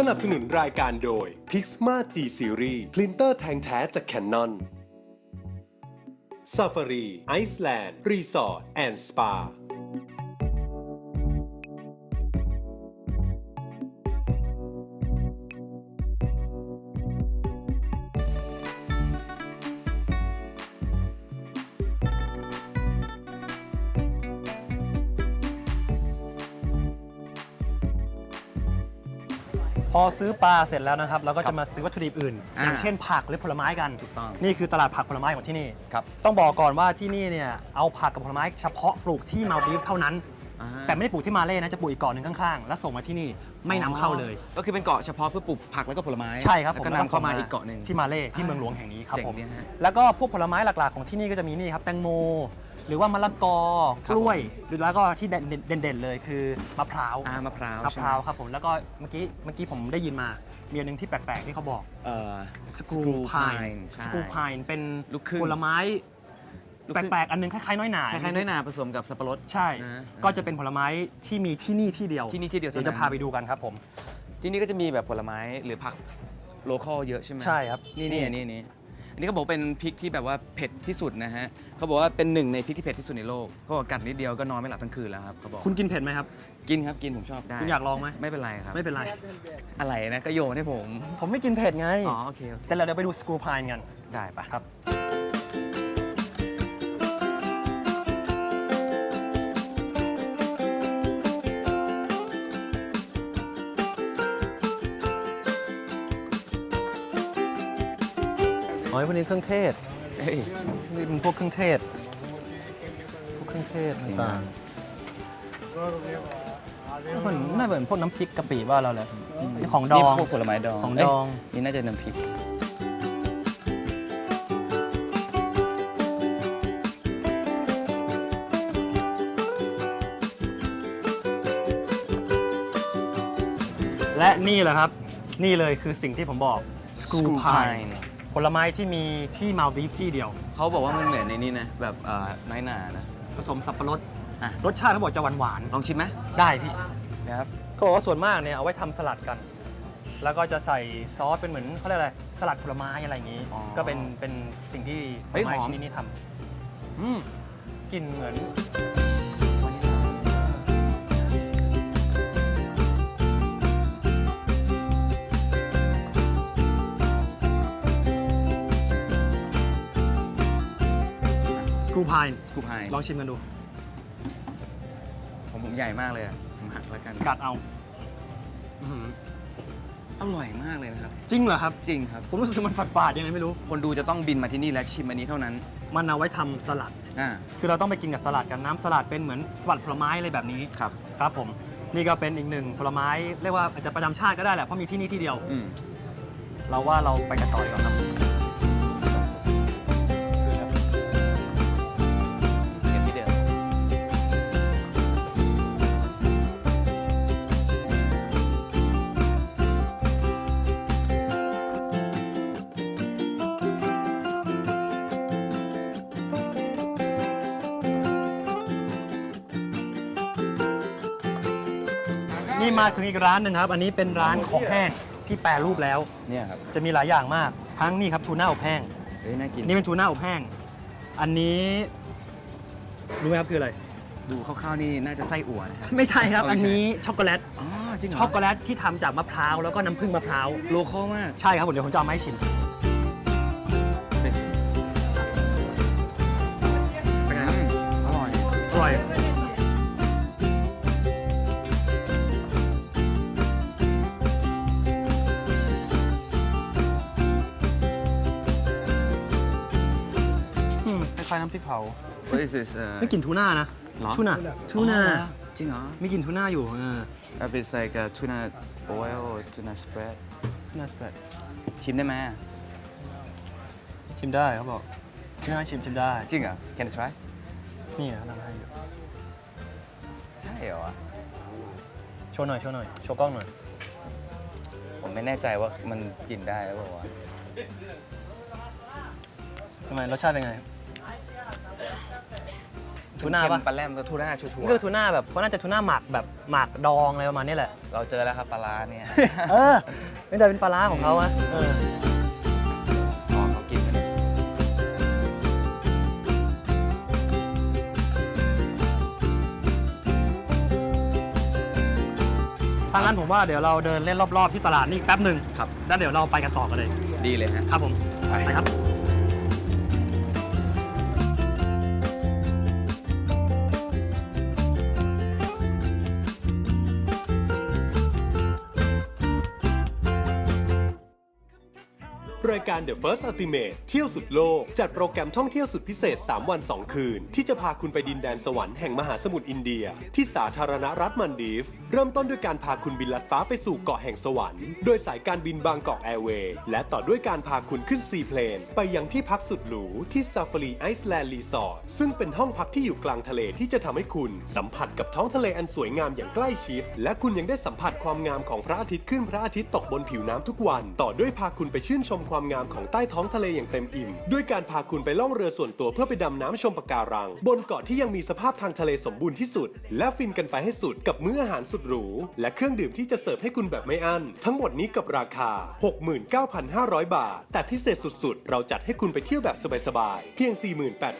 สนับสนุนรายการโดย Pixma G Series พรินเตอร์แทงแท้จาก Canon Safari Iceland Resort and Spa อซื้อปลาเสร็จแล้วนะครับ เราก็จะมาซื้อวัตถุดิบอื่น อ่าอย่างเช่นผักหรือผลไม้กันถูกต้องนี่คือตลาดผักผลไม้ของที่นี่ครับ ต้องบอกก่อนว่าที่นี่เนี่ยเอาผักกับผลไม้เฉพาะปลูกที่มาลดีฟเท่านั้น อ่าแต่ไม่ได้ปลูกที่มาเล่นะจะปลูกอีกเกาะหนึ่งข้างๆ แล้วส่งมาที่นี่ไม่นำเข้าเลย ก็คือเป็นเกาะเฉพาะเพื่อปลูกผักแล้วก็ผลไม้ใช่ครับแล้วผมก็แล้วนำเข้ามาส่งอีกเกาะหนึ่ง ที่มาเล่ที่เมืองหลวงแห่งนี้ครับเจ๋งผมดีฮะแล้วก็พวกผลไม้หลักๆของที่นี่ก็จะมีนี่ครับแตงโม หรือว่ามะละกอครักบล้วย หรือแล้วก็ที่เด่นๆเด่นๆเลยคือมะพร้าวอ่ามะพร้าวมะใช่พไหมร้าวครับผมแล้วก็เมื่อกี้เมื่อกี้ผมได้ยินมามีอันหนึงที่แปลกๆที่เขาบอกเอ่อ สกรูพายใช่ สกรูพายเป็นลูกครึ่ง ผลไม้ลูกแครึ่งปลกๆอันหนึงคล้ายๆน้อยหนาคล้ายๆน้อยหนาผสมกับสับปะรด ใช่ นะ ก็จะเป็นผลไม้ที่มีที่นี่ที่เดียวที่นี่ที่เดียวเดี๋ยวเท่าจะนั้นพาไปดูกันครับผม ที่นี่ก็จะมีแบบผลไม้หรือผักโลคอลเยอะใช่ไหมใช่ครับนี่นี่อันนี่ นี่ อันนี้เขาบอกเป็นพริกที่แบบว่าเผ็ดที่สุดนะฮะเขาบอกว่าเป็นหนึ่งในพริกที่เผ็ดที่สุดในโลกเขาบอกกัดนิดเดียวก็นอนไม่หลับทั้งคืนแล้วครับเขาบอกคุณกินเผ็ดไหมครับ กินครับกินผมชอบได้คุณอยากลองไหมไม่เป็นไรครับไม่เป็นไร อะไรนะก็โยนให้ผม ผมไม่กินเผ็ดไงอ๋อโอเคโอเคแต่เราเดี๋ยวไปดูสกรูพายกันได้ปะครับ อ๋อพวกนี้เครื่องเทศเฮ้ยนี่เป็นพวกเครื่องเทศ พวกเครื่องเทศต่างๆมันน่าเหมือนพวกน้ำพริกกะปิบ้านเราเลยนี่ของดองนี่พวกผลไม้ดองของเยดอง นี่น่าจะน้ำพริกและนี่แหละครับ นี่เลยคือสิ่งที่ผมบอกสกรู Screw พาย pine ผลไม้ที่มีที่มาลดีฟที่เดียว เขาบอกว่ามันเหมือนในนี้นะ แบบเอ่อน้อยหนานะ ผสมสับปะรดอะ รสชาติเขาบอกจะหวานหวานลองชิมไหมๆได้พี่นะครับเขาบอกว่าส่วนมากเนี่ยเอาไว้ทำสลัดกัน แล้วก็จะใส่ซอสเป็นเหมือนเขาเรียกอะไรสลัดผลไม้อะไรอย่างนี้ อ๋อก็เป็นเป็นสิ่งที่ผเฮ้ลยไม้หอม ชนิดนี้ทำอืมกลิ่นเหมือน รูพายสกูพายลองชิมกันดูผมผมใหญ่มากเลยอะผมหักแล้วกันกัดเอาอื้อหืออร่อยมากเลยนะครับ จริงเหรอครับ จริงครับ ผมรู้สึกมันฝาดๆยังไงไม่รู้ คนดูจะต้องบินมาที่นี่และชิมอันนี้เท่านั้นมันเอาไว้ทำสลัด อ่าคือเราต้องไปกินกับสลัดกันน้ำสลัดเป็นเหมือนสลัดผลไม้อะไรแบบนี้ ครับ ครับผม นี่ก็เป็นอีกหนึ่งผลไม้เรียกว่าอาจจะประจำชาติก็ได้แหละเพราะมีที่นี่ที่เดียว อืม เราว่าเราไปกันต่อดีกว่าครับ นี่มาถึงอีกร้านหนึ่งครับ อันนี้เป็นร้านของแห้งที่แปรรูปแล้ว เนี่ยครับจะมีหลายอย่างมาก ทั้งนี่ครับทูน่าอบแห้ง เฮ้ยน่ากินนี่เป็นทูน่าอบแห้ง อันนี้รู้ไหมครับคืออะไร ดูคร่าวๆนี่น่าจะไส้อั่วนะครับไม่ใช่ครับไม่ใช่อันนี้ช็อกโกแลต อ๋อจริงเหรอช็อกโกแลตที่ทำจากมะพร้าวแล้วก็น้ำผึ้งมะพร้าว โลคอลมากใช่ครับผมเดี๋ยวผมจะเอามาให้ชิม เป็นเป็นไงครับอร่อย อร่อย คล้ายๆน้ำพริกเผา What is this เอ่อไม่กลิ่นทูน่านะเหรอ ทูน่าทูน่าอ๋อเหรอจริงเหรอมีกลิ่นทูน่าอยู่เออ Uh, It's like a tuna oil or tuna spread ทูน่าสเปรดชิมได้ไหมชิมได้เขาบอกทูน่าชิมชิมได้ จริงเหรอ Can I try นี่นะทำให้อยู่ใช่เหรอวะโชว์หน่อยโชว์หน่อยโชว์กล้องหน่อย ผมไม่แน่ใจว่ามันกินได้หรือเปล่าวะ ทำไมรสชาติเป็นไงม ทูน่าเค็มปะๆปลาแรมทูน่าชัวนี่คือทูน่าแบบเขาน่าจะทูน่าหมักแบบหมักดองอะไรประมาณนี้แหละๆเราเจอแล้วครับปลาร้าเนี่ยเออนี่แต่เป็นปลาร้าของเขาอะเออพอเขากินกันทางนั้นผมว่าเดี๋ยวเราเดินเล่นรอบๆที่ตลาดนี่อีกแป๊บหนึ่งครับ แล้วเดี๋ยวเราไปกันต่อกันเลย ดีเลยฮะครับผมไปไปครับ รายการ The First Ultimate เที่ยวสุดโลก จัดโปรแกรมท่องเที่ยวสุดพิเศษ 3 วัน 2 คืน ที่จะพาคุณไปดินแดนสวรรค์แห่งมหาสมุทรอินเดีย ที่สาธารณรัฐมันดีฟ เริ่มต้นด้วยการพาคุณบินลัดฟ้าไปสู่เกาะแห่งสวรรค์ โดยสายการบินบางกอกแอร์เวย์และต่อด้วยการพาคุณขึ้นซีเพลนไปยังที่พักสุดหรูที่ซาฟารีไอซ์แลนด์รีสอร์ทซึ่งเป็นห้องพักที่อยู่กลางทะเลที่จะทำให้คุณสัมผัสกับท้องทะเลอันสวยงามอย่างใกล้ชิด และคุณยังได้สัมผัสความงามของพระอาทิตย์ขึ้นพระอาทิตย์ตกบนผิวน้ำทุกวัน ต่อด้วยพาคุณไปชื่นชมความความงามของใต้ท้องทะเลอย่างเต็มอิ่ม ด้วยการพาคุณไปล่องเรือส่วนตัวเพื่อไปดำน้ำชมปะการัง บนเกาะที่ยังมีสภาพทางทะเลสมบูรณ์ที่สุด และฟินกันไปให้สุดกับมื้ออาหารสุดหรู และเครื่องดื่มที่จะเสิร์ฟให้คุณแบบไม่อั้น ทั้งหมดนี้กับราคา 69,500 บาท แต่พิเศษสุดๆ เราจัดให้คุณไปเที่ยวแบบสบายๆ เพียง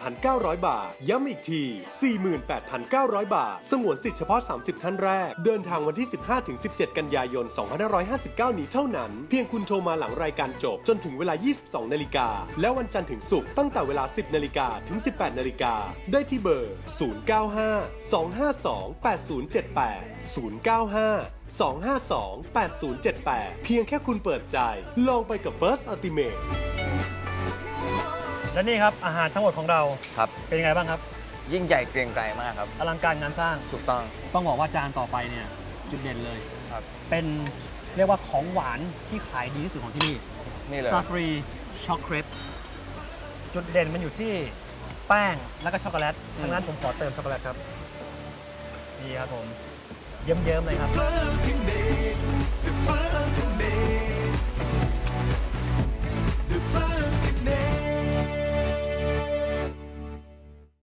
48,900 บาท ย้ำอีกที 48,900 บาท สงวนสิทธิ์เฉพาะ 30 ท่านแรก เดินทางวันที่ 15-17 กันยายน 2559 นี้เท่านั้น เพียงคุณโทรมาหลังรายการจบจนถึงเวลา 22 นาฬิกา และวันจันทร์ถึงศุกร์ตั้งแต่เวลา 10 นาฬิกาถึง 18 นาฬิกา ได้ที่เบอร์ 095 252 8078 095 252 8078 เพียงแค่คุณเปิดใจ ลองไปกับ First Ultimate และนี่ครับอาหารทั้งหมดของเราครับ เป็นยังไงบ้างครับ ยิ่งใหญ่เกรียงไกรมากครับ อลังการงานสร้าง ถูกต้อง ต้องบอกว่าจานต่อไปเนี่ยจุดเด่นเลย ครับ เป็นเรียกว่าของหวานที่ขายดีที่สุดของที่นี่ นี่เลย ซาฟรีช็อกโกแลตจุดเด่นมันอยู่ที่แป้งแล้วก็ช็อกโกแลตทางนั้นผมขอเติมช็อกโกแลตครับนี่ครับผม เยิ้มๆเลยครับ